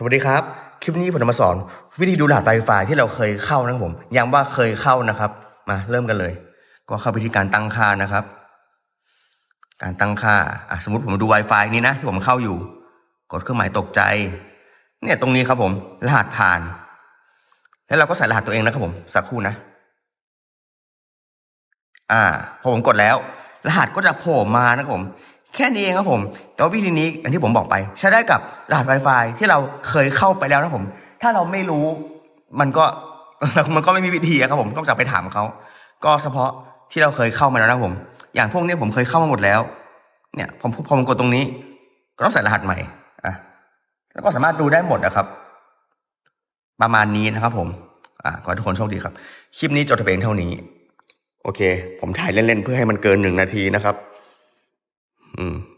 สวัสดีครับ คลิปนี้ผมจะมาสอน วิธีดูรหัส Wi-Fi ที่เราเคยเข้านะครับผมย้ำว่าเคยเข้านะครับ มาเริ่มกันเลย ก็เข้าไปที่การตั้งค่านะครับ การตั้งค่าอะสมมติผมดู Wi-Fi นี้นะที่ผมเข้าอยู่ กดเครื่องหมายตกใจ เนี่ยตรงนี้ครับผม รหัสผ่าน แล้วเราก็ใส่รหัสตัวเองนะครับผมสักครู่นะ อ่าพอผมกดแล้ว รหัสก็จะโผล่มานะครับผม แค่นี้เองครับผมแต่ว่าวิธีนี้อย่างที่ผมบอกไป ใช้ได้กับรหัส Wi-Fi ที่เราเคยเข้าไปแล้วนะผม ถ้าเราไม่รู้มันก็มันก็ไม่มีวิธีครับผมต้องจับไปถามเขา ก็เฉพาะที่เราเคยเข้ามาแล้วนะผม อย่างพวกนี้ผมเคยเข้ามาหมดแล้ว เนี่ยผมพอผมกดตรงนี้ ก็ต้องใส่รหัสใหม่อะแล้วก็สามารถดูได้หมดนะครับ ประมาณนี้นะครับ ผม อ่าขอให้ทุกคนโชคดีครับ คลิปนี้จบแต่เพียงเท่านี้ โอเค ผมถ่ายเล่นๆเพื่อให้มันเกินหนึ่งนาทีนะครับ อืม